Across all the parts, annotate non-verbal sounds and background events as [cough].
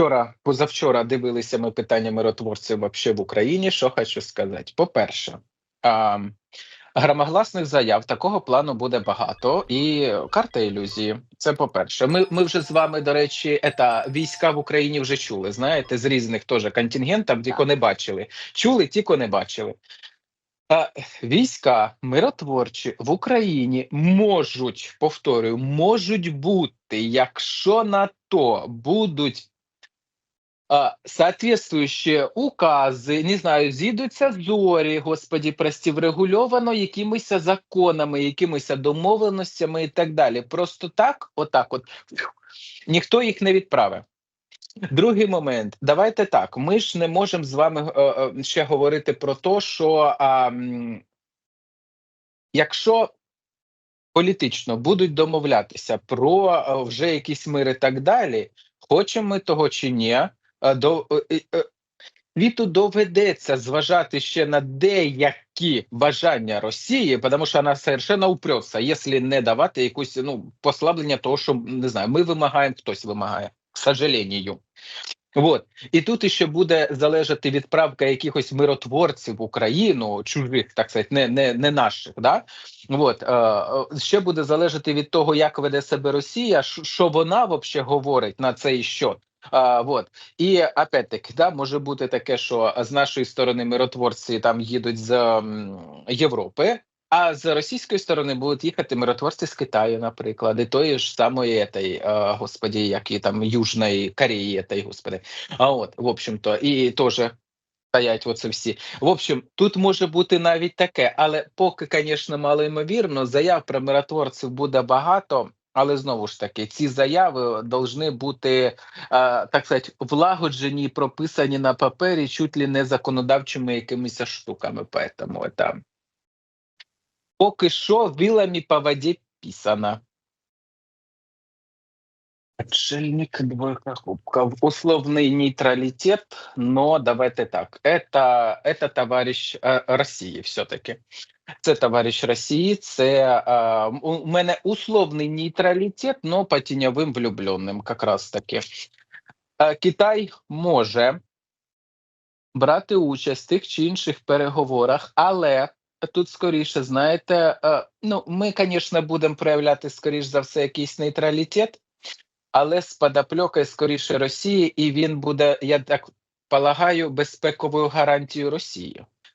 Вчора, позавчора дивилися ми питання миротворців вообще в Україні. Що хочу сказати? По-перше, а, громогласних заяв такого плану буде багато, і карта ілюзії. Це по-перше. Ми ми вже з вами, до речі, ета, війська в Україні вже чули. Знаєте, з різних теж контингентів, тільки не бачили. Чули, тільки не бачили. А, війська миротворчі в Україні можуть, повторюю, можуть бути, якщо на то будуть соответствующие укази, не знаю, зійдуться зорі, господі, прості, врегульовано якимись законами, якимись домовленостями і так далі. Просто так, отак, от ніхто їх не відправив. Другий момент, давайте так. Ми ж не можемо з вами е, е, ще говорити про те, що а, якщо політично будуть домовлятися про е, вже якісь мир і так далі, хочемо ми того чи ні, до е, е, світу доведеться зважати ще на деякі бажання Росії, тому що вона совершенно упрется, якщо не давати якусь ну послаблення того, що не знаю, ми вимагаємо, хтось вимагає, к сожалению. Вот. І тут ще буде залежати відправка якихось миротворців в Україну, чужих, так сказати, не не, не наших. Да? Вот. Е, е, ще буде залежати від того, як веде себе Росія, що вона взагалі говорить на цей счет. А, вот. І опять-таки, да, може бути таке, що з нашої сторони миротворці там їдуть з м, Європи, а з російської сторони будуть їхати миротворці з Китаю, наприклад, і тої ж самої этой, господі, як і там Южної Кореї, этой, господи. А от, в общем-то, і теж стоять оце всі. В общем, тут може бути навіть таке, але поки, звісно, малоймовірно, заяв про миротворців буде багато. Але знову ж таки, ці заяви повинні бути е, так сказати, влагоджені, прописані на папері, чуть ли не законодавчими якимись штуками. Поэтому это поки що вилами по воді писано. Отшельник, двойка кубков. Условный нейтралитет, но давайте так. Это, это товарищ э, Росії все-таки. Це товариш Росії, це е, у мене условний нейтралітет, но по тіньовим влюбленим, якраз таки. Е, Китай може брати участь в тих чи інших переговорах, але тут скоріше, знаєте, е, ну ми, звісно, будемо проявляти скоріш за все якийсь нейтралітет, але з подопльокою скоріше Росії, і він буде, я так полагаю, безпековою гарантією Росії.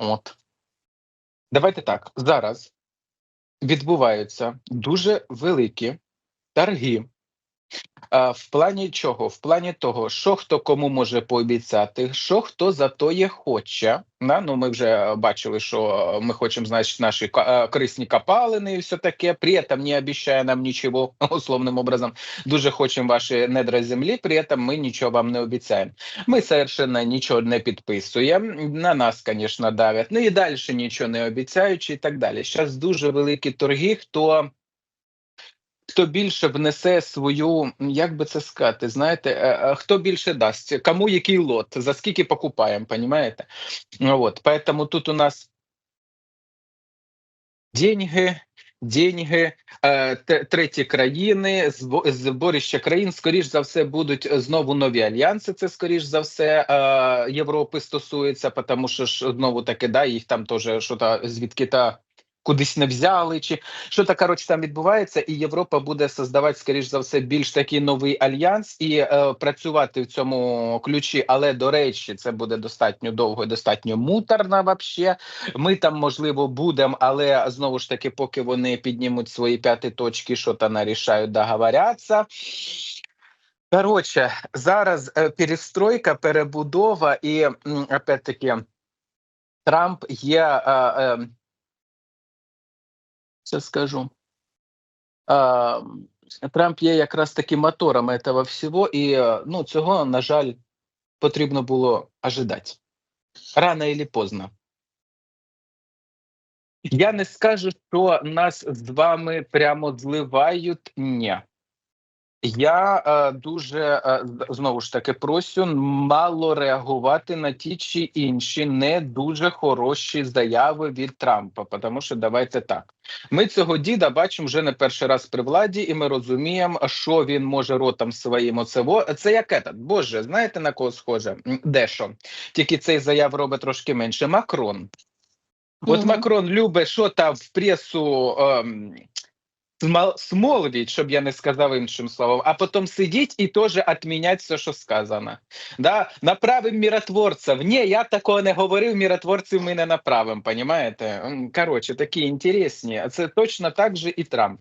От. Давайте так. Зараз відбуваються дуже великі торги. В плані чого? В плані того, що хто кому може пообіцяти, що хто за то є хоче. Да? Ну, Ми вже бачили, що ми хочемо значить, наші е, корисні копалини і все таке. При этом не обіцяє нам нічого, [laughs] условним образом. Дуже хочемо ваші недра землі, при этом ми нічого вам не обіцяємо. Ми совершенно нічого не підписуємо. На нас, звісно, давлять. Ну і далі нічого не обіцяючи і так далі. Зараз дуже великі торги, хто хто більше внесе свою, як би це сказати, знаєте, е, е, хто більше дасть, кому який лот, за скільки покупаємо, понимаете? Вот, поэтому тут у нас деньги, деньги, е, треті країни, зборище країн, скоріш за все, будуть знову нові альянси. Це скоріш за все Європи стосується, тому що ж знову таки да, їх там теж що та звідки та кудись не взяли, чи що так коротше там відбувається, і Європа буде создавати, скоріш за все, більш такий новий альянс і е, працювати в цьому ключі. Але до речі, це буде достатньо довго, і достатньо муторно. Вообще, ми там можливо будемо, але знову ж таки, поки вони піднімуть свої п'яти точки, що то нарішають, договоряться. Коротше, зараз е, перестройка, перебудова, і опять таки Трамп є. Е, е, Сейчас скажу. Трамп є якраз таки мотором этого всього, і е, ну, цього, на жаль, потрібно було ожидати. Рано или поздно. Я не скажу, що нас з вами прямо зливають. Ні. Я е, дуже е, знову ж таки просю мало реагувати на ті чи інші не дуже хороші заяви від Трампа. Тому що давайте так. Ми цього діда бачимо вже не перший раз при владі, і ми розуміємо, що він може ротом своїм оцево. Це як этот, Боже, знаєте на кого схоже? М, Дешо. Тільки цей заяв робить трошки менше. Макрон. От Мгм. Макрон любить що там в пресу ем, смол- смолвіть, щоб я не сказав іншим словом, а потім сидіть і теж відміняти все, що сказано. Да? Направим миротворців. Ні, я такого не говорив, миротворців ми не направимо, понімаєте? Коротше, такі інтересні. Це точно так же і Трамп.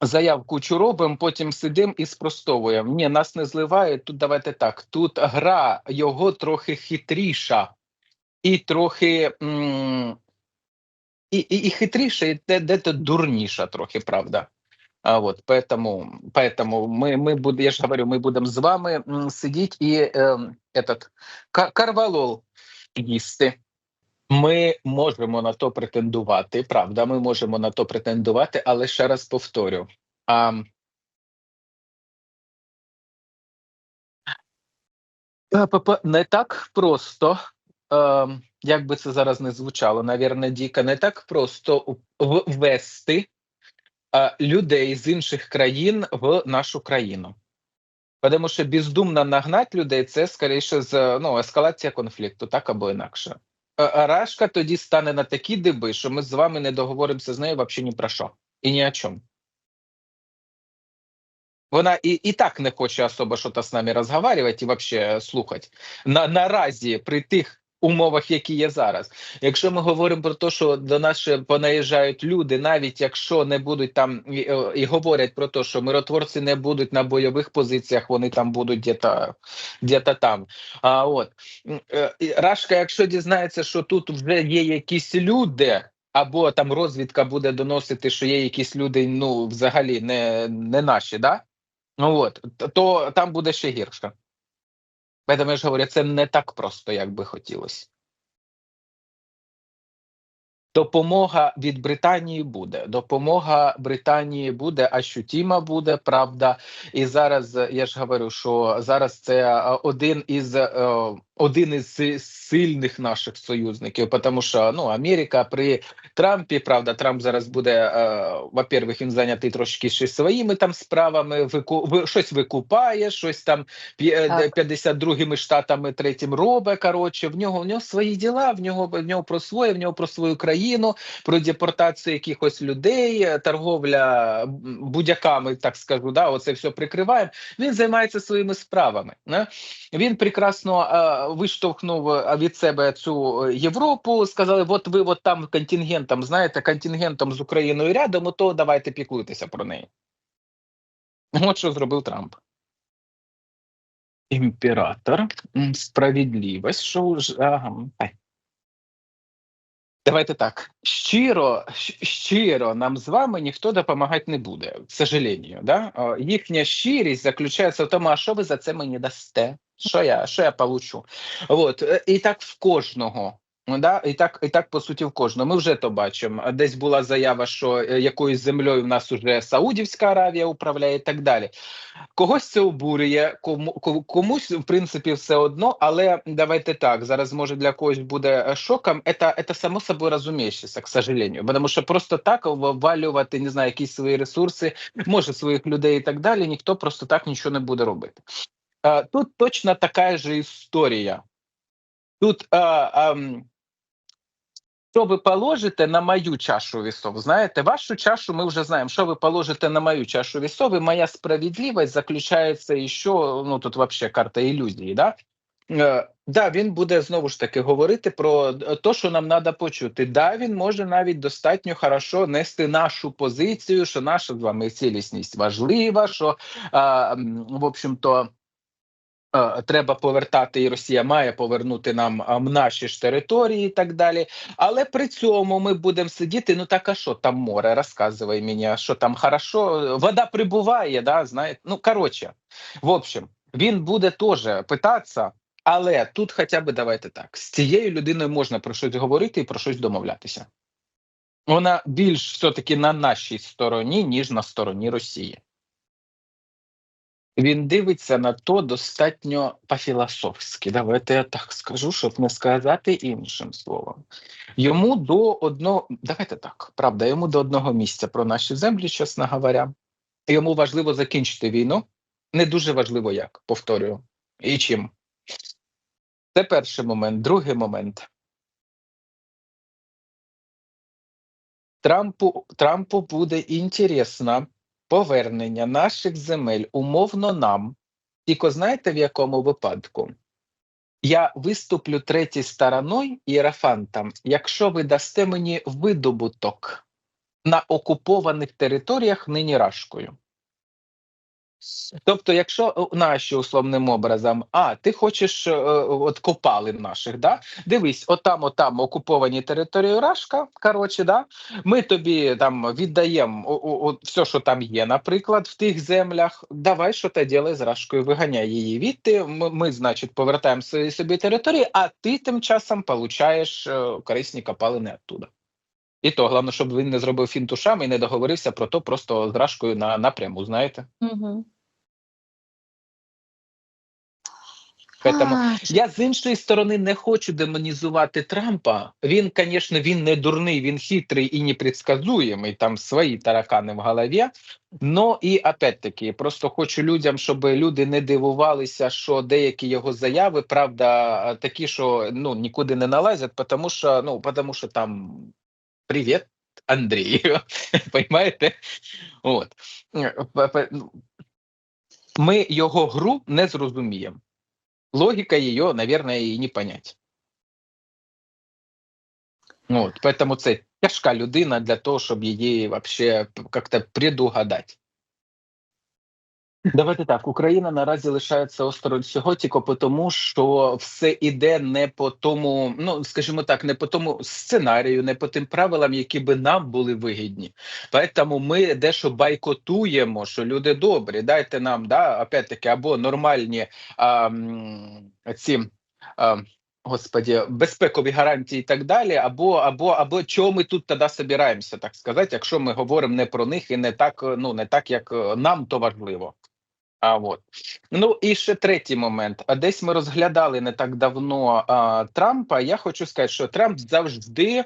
Заяв кучу робимо, потім сидимо і спростовуємо. Ні, нас не зливає. Тут давайте так. Тут гра його трохи хитріша і трохи. М- і, і, і хитріша, і де, де-то дурніша трохи, правда. А от поэтому, поэтому ми, ми буде, я ж говорю, ми будемо з вами м, сидіти і ем, этот, ка- карвалол їсти. Ми можемо на то претендувати, правда, ми можемо на то претендувати, але ще раз повторю. А, Е, ПП, не так просто, е, як би це зараз не звучало, навірно, Діка, не так просто ввести людей з інших країн в нашу країну. Тому що бездумно нагнати людей це скоріше з ну, ескалація конфлікту, так або інакше. Рашка тоді стане на такі диби, що ми з вами не договоримося з нею взагалі ні про що і ні о чому. Вона і, і так не хоче особо щось з нами розговорювати і взагалі слухати. На, наразі при тих умовах, які є зараз. Якщо ми говоримо про те, що до нас ще понаїжджають люди, навіть якщо не будуть там і, е, і говорять про те, що миротворці не будуть на бойових позиціях, вони там будуть где-то, где-то там. А от е, Рашка, якщо дізнається, що тут вже є якісь люди. Або там розвідка буде доносити, що є якісь люди, ну взагалі не, не наші, да? Ну от, то там буде ще гірше. Тому я ж говорю, це не так просто, як би хотілося. Допомога від Британії буде. Допомога Британії буде, ощутима буде, правда. І зараз я ж говорю, що зараз це е, один із е, один із сильних наших союзників, тому що ну Америка при Трампі, правда, Трамп зараз буде, е, во-первых, він зайнятий трошки ще своїми там справами, вику, щось викупає, щось там п'є- Так. 52-ми штатами третім робить. Коротше, в нього в нього свої діла, в нього в нього про своє, в нього про свою країну, про депортацію якихось людей, е, торговля будь-яками, так скажу, да, оце все прикриваємо. Він займається своїми справами. Не? Він прекрасно е, виштовхнув від себе цю е, Європу. Сказали: от ви от там контингентом, знаєте, контингентом з Україною рядом, то давайте піклуйтеся про неї. От що зробив Трамп. Імператор, справедливість, що ж. Ага. Давайте так. Щиро, щиро нам з вами ніхто допомагати не буде, к сожалению. Да? Е, Їхня щирість заключається в тому, а що ви за це мені дасте? Що я, що я получу? От. е, І так в кожного. Да? І так, і так по суті, в кожного. Ми вже то бачимо. Десь була заява, що е, якоюсь землею в нас уже Саудівська Аравія управляє і так далі. Когось це обурює, кому комусь в принципі все одно, але давайте так. Зараз може для когось буде е, шоком. Это само собой разумеющееся, к сожалению. Потому що просто так ввалювати, не знаю, якісь свої ресурси, може своїх людей і так далі. Ніхто просто так нічого не буде робити. Е, Тут точно така ж історія. Тут е, ем, що ви положите на мою чашу весов? Знаєте, вашу чашу ми вже знаємо. Що ви положите на мою чашу весов, і моя справедливість заключається ще, ну тут вообще карта ілюзії, да? Е, да, він буде знову ж таки говорити про те, що нам треба почути. Да, він може навіть достатньо хорошо нести нашу позицію, що наша з вами цілісність важлива, що, м, в общем-то, е, треба повертати, і Росія має повернути нам наші ж території і так далі. Але при цьому ми будемо сидіти. Ну так а що там море? Розказуй мені, що там хорошо, вода прибуває, да, знаєте. Ну коротше, в общем, він буде теж питатися, але тут хоча б давайте так: з цією людиною можна про щось говорити і про щось домовлятися. Вона більш все-таки на нашій стороні, ніж на стороні Росії. Він дивиться на то достатньо по-філософськи. Давайте я так скажу, щоб не сказати іншим словом. Йому до одного, давайте так, правда, йому до одного місця про наші землі, чесно говоря. Йому важливо закінчити війну. Не дуже важливо як, повторюю. І чим. Це перший момент. Другий момент. Трампу, Трампу буде інтересно повернення наших земель умовно нам. Тільки знаєте в якому випадку? Я виступлю третій стороною іерафантом, якщо ви дасте мені видобуток на окупованих територіях нині Рашкою. Тобто, якщо е, наші условним образом, а ти хочеш е, от копали наших, да? Дивись, отам, отам окуповані території Рашка. Коротше, да? ми тобі там віддаємо все, що там є, наприклад, в тих землях. Давай що ти ділай з Рашкою, виганяй її відти. Ми, ми, значить, повертаємо собі території, а ти тим часом получаєш е, корисні копалини оттуда. І то головне, щоб він не зробив фінтушами і не договорився про то просто з Рашкою на напряму, знаєте. Угу. Я з іншої сторони не хочу демонізувати Трампа. Він, звісно, він не дурний, він хитрий і непредсказуємий, там свої таракани в голові. Ну і опять-таки, просто хочу людям, щоб люди не дивувалися, що деякі його заяви, правда, такі, що ну нікуди не налазять, тому що ну тому що там привіт, Андрею, [laughs] Понимаєте? От. Ну, Ми його гру не зрозуміємо. Логіка її, мабуть, и не понять. От, поэтому це тяжка людина для того, щоб її вообще как-то предугадати. Давайте так, Україна наразі лишається осторонь всього тільки тому, що все іде не по тому, ну скажімо так, не по тому сценарію, не по тим правилам, які би нам були вигідні. Тому ми дещо байкотуємо, що люди добрі, дайте нам да, опять-таки, або нормальні а, ці. А, Господі, безпекові гарантії і так далі, або або або чого ми тут тоді собираємося, так сказати, якщо ми говоримо не про них і не так, ну не так, як нам то важливо. А от ну і ще третій момент. А десь ми розглядали не так давно а, Трампа. Я хочу сказати, що Трамп завжди.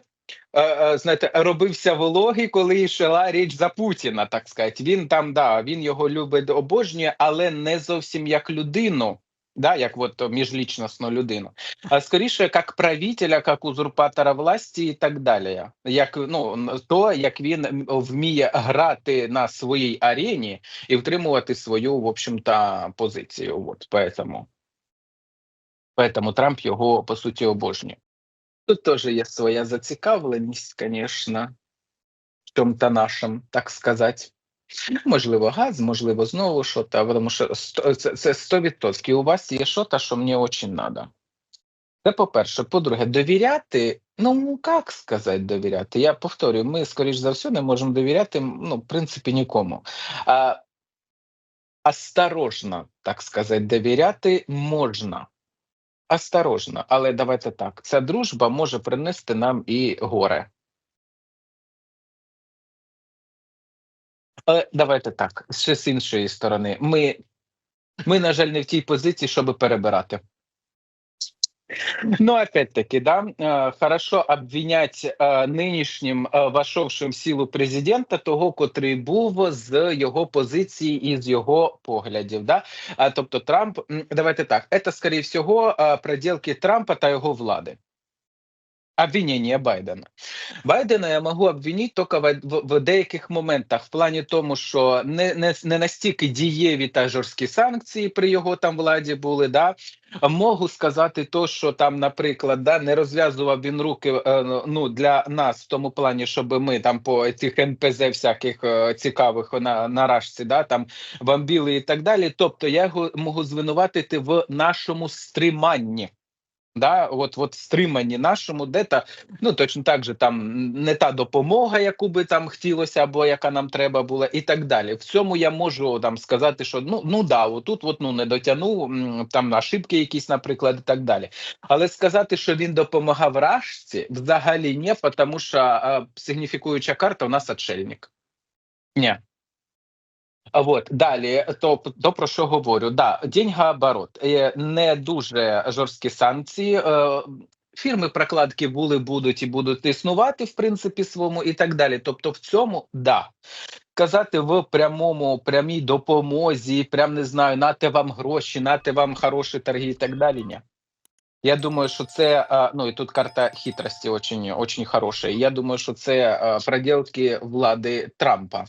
Знаєте, робився вологий, коли йшла річ за Путіна, так сказати. Він там да він його любить обожнює, але не зовсім як людину да, як от міжлічностну людину, а скоріше як правителя, як узурпатора власті і так далі. Як ну то, як він вміє грати на своїй арені і втримувати свою, в общем-то, позицію. От поэтому. Поэтому Трамп його по суті обожнює. Тут теж є своя зацікавленість, звісно, в чому-то нашим, так сказати. Можливо, газ, можливо, знову що то тому що це 100%. У вас є що то що мені дуже треба. Це по-перше. По-друге, довіряти. Ну, як сказати, довіряти? Я повторюю, ми, скоріш за все, не можемо довіряти, ну, в принципі, нікому. А, Осторожно, так сказати, довіряти можна. Осторожно, але давайте так. Ця дружба може принести нам і горе. давайте так, ще з іншої сторони. Ми, ми на жаль, не в тій позиції, щоб перебирати. Ну, опять-таки, да, э, хорошо обвинять э, нинішнім э, вошовшим в силу президента, того, котрий був з його позиції і з його поглядів. Да? А, тобто Трамп, давайте так, це, скоріше всього, проделки Трампа та його влади. Обвинение Байдена. Байдена я можу обвинити тільки в, в, в деяких моментах, в плані тому, що не, не, не настільки дієві та жорсткі санкції при його там владі були. Да? Можу сказати то, що там, наприклад, да, не розв'язував він руки е, ну, для нас в тому плані, щоб ми там по цих НПЗ всяких е, цікавих на, рашці, да, там бомбили і так далі. Тобто я його можу звинуватити в нашому стриманні. Да, от, от стриманні нашому, де та ну точно так же там не та допомога, яку би там хотілося, або яка нам треба була, і так далі. В цьому я можу там сказати, що ну ну да, отут от, ну не дотягнув там ошибки якісь, наприклад, і так далі. Але сказати, що він допомагав Рашці, взагалі ні, тому що а, сигніфікуюча карта у нас отшельник. Ні. От далі, то, то про що говорю? Да, деньгооборот. Е, не дуже жорсткі санкції. Е, Фірми прокладки були, будуть і будуть існувати в принципі своєму і так далі. Тобто, в цьому да. Казати в прямому, прямій допомозі, прям не знаю, нате вам гроші, нате вам хороші торги і так далі. Ні. Я думаю, що це ну і тут карта хитрості очень, очень хороша. Я думаю, що це а, проделки влади Трампа.